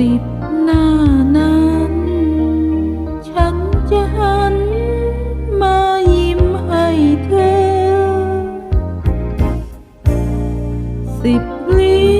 สิบหน้านั้น ฉันจะหันมายิ้มให้เธอสิบลิ้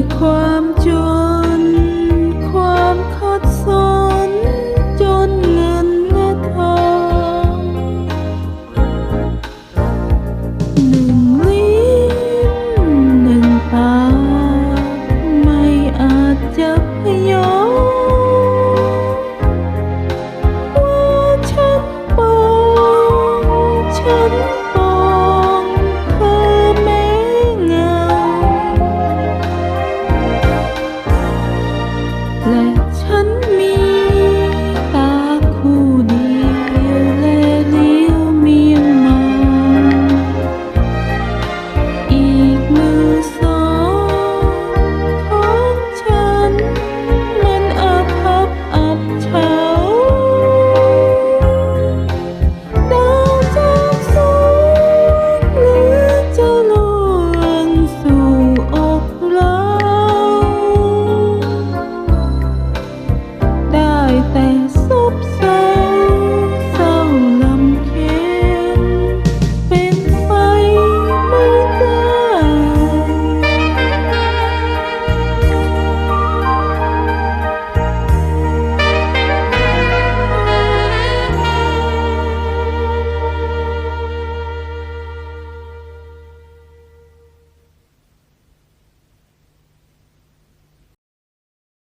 คนด้วยความจน